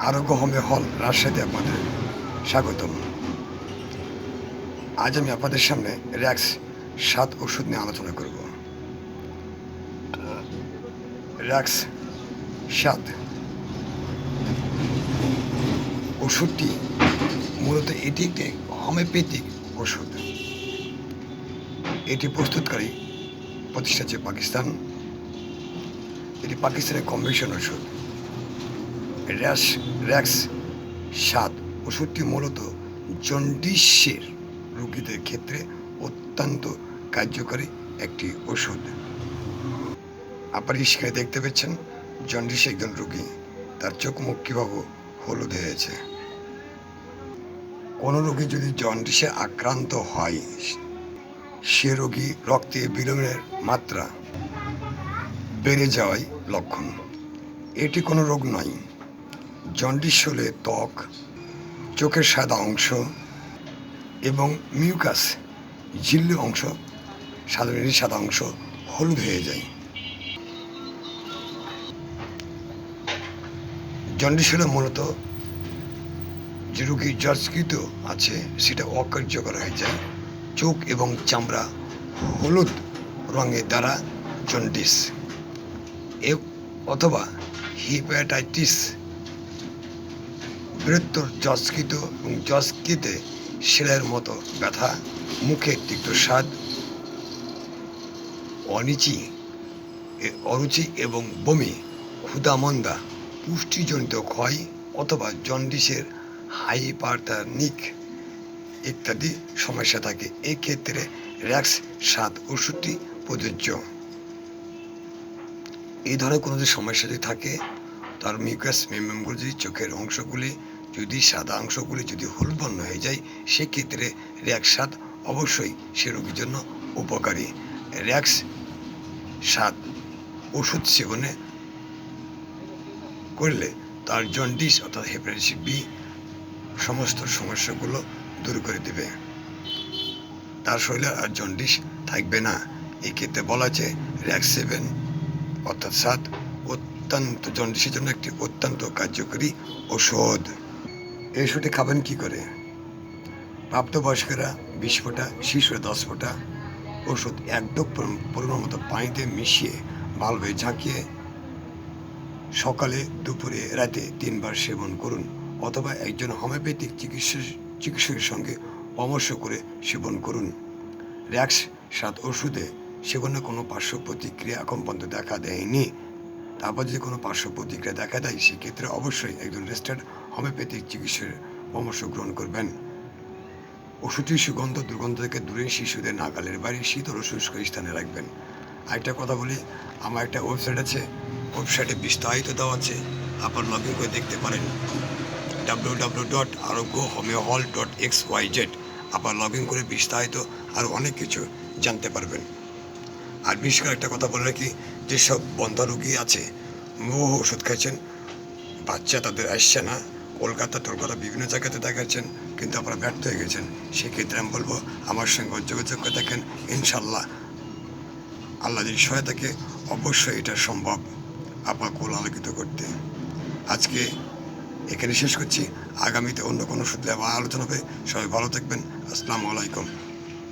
আরোগ্য হোমে হল রাজশাহীতে আপনাদের। স্বাগতম। আজ আমি আপনাদের সামনে র্যাক্স সাত ওষুধ নিয়ে আলোচনা করব। র্যাক্স সাত। ওষুধটি মূলত এটি একটি হোমিওপ্যাথিক ওষুধ। এটি প্রস্তুতকারী প্রতিষ্ঠা পাকিস্তান। এটি পাকিস্তানের কমিশন ওষুধ। র্যাশ র্যাক্স সাত ওষুধটি মূলত জন্ডিসের রোগীদের ক্ষেত্রে অত্যন্ত কার্যকরী একটি ওষুধ। আপনার দেখতে পাচ্ছেন জন্ডিস একজন রোগী, তার চোখ মুখ কীভাবে হলুদ হয়েছে? কোনো রোগী যদি জন্ডিসে আক্রান্ত হয়, সে রোগী রক্তে বিলোমের মাত্রা বেড়ে যাওয়াই লক্ষণ। এটি কোনো রোগ নয়। জন্ডিস হলে ত্বক, চোখের সাদা অংশ এবং মিউকাস, ঝিল্লি অংশ সাধারণ সাদা অংশ হলুদ হয়ে যায়। জন্ডিস হলে মূলত যে রোগী জর্জকৃত আছে সেটা অকার্যকর হয়ে যায়। চোখ এবং চামড়া হলুদ রঙের দ্বারা জন্ডিস অথবা হিপ্যাটাইটিস বৃহত্তর জস্কৃত এবং জস্কৃতে শিলের মতো ব্যথা, মুখে তিক্ত স্বাদ, অনিচি অরুচি এবং বমি, ক্ষুদামন্দা, পুষ্টিজনিত ক্ষয় অথবা জন্ডিসের হাইপারটানিক ইত্যাদি সমস্যা থাকে। এক্ষেত্রে র্যাক্স সাত ওষুধটি প্রযোজ্য। এই ধরনের কোনো যদি সমস্যা যদি থাকে, তার মিউকাস মেমগুলি চোখের অংশগুলি যদি সাদা অংশগুলি যদি হলুদ বর্ণ হয়ে যায়, সেক্ষেত্রে র্যাক্স স্বাদ অবশ্যই সে রোগীর জন্য উপকারী। র্যাক্স স্বাদ ওষুধ সেবনে করলে তার জন্ডিস অর্থাৎ হেপাটাইটিস বি সমস্ত সমস্যাগুলো দূর করে দেবে। তার শরীরে আর জন্ডিস থাকবে না। এক্ষেত্রে বলা আছে র্যাক্স সেভেন অর্থাৎ সাত অত্যন্ত, জন্ডিসের জন্য একটি অত্যন্ত কার্যকরী ওষুধ এই ওষুধটি খাবেন কি করে? প্রাপ্তবয়স্করা বিশ ফোঁটা শিশুরা দশ ফোঁটা ওষুধ এক ডোপ পরিমাণ মতো পানিতে মিশিয়ে ভালোভাবে ঝাঁকিয়ে সকালে, দুপুরে, রাতে তিনবার সেবন করুন অথবা একজন হোমিওপ্যাথিক চিকিৎসা চিকিৎসকের সঙ্গে পরামর্শ করে সেবন করুন। র্যাক্স সাত ওষুধে সেবনে কোনো পার্শ্ব প্রতিক্রিয়া এখন পর্যন্ত দেখা দেয়নি। তারপর যদি কোনো পার্শ্ব প্রতিক্রিয়া দেখা দেয়, সেক্ষেত্রে অবশ্যই একজন রেজিস্টার্ড হোমিওপ্যাথিক চিকিৎসার পরামর্শ গ্রহণ করবেন। ওষুধটির সুগন্ধ দুর্গন্ধ থেকে দূরে শিশুদের নাগালের বাইরে শীতল ও শুষ্ক স্থানে রাখবেন। আরেকটা কথা বলি, আমার একটা ওয়েবসাইট আছে, ওয়েবসাইটে বিস্তারিত দেওয়া আছে, আপনার লগ ইন করে দেখতে পারেন। W W dot Arogya homoeo hall dot X Y Z আপনার লগ ইন করে বিস্তারিত আর অনেক কিছু জানতে পারবেন। আর বিশেষ করে একটা কথা বলে রাখি, যেসব বন্ধ রোগী আছে বহু ওষুধ খাইছেন বাচ্চা তাদের আসছে না কলকাতা টলকাতা বিভিন্ন জায়গাতে দেখাচ্ছেন, কিন্তু আপনারা ব্যর্থ হয়ে গেছেন। সেক্ষেত্রে আমি বলব, আমার সঙ্গে যোগাযোগ করে দেখেন ইনশাল্লাহ আল্লাহ যদি সহায়তাকে অবশ্যই এটা সম্ভব। আপনার কোল আলোকিত করতে। আজকে এখানে শেষ করছি। আগামীতে অন্য কোনো সূত্রে আবার আলোচনা হবে। সবাই ভালো থাকবেন। আসসালামু আলাইকুম।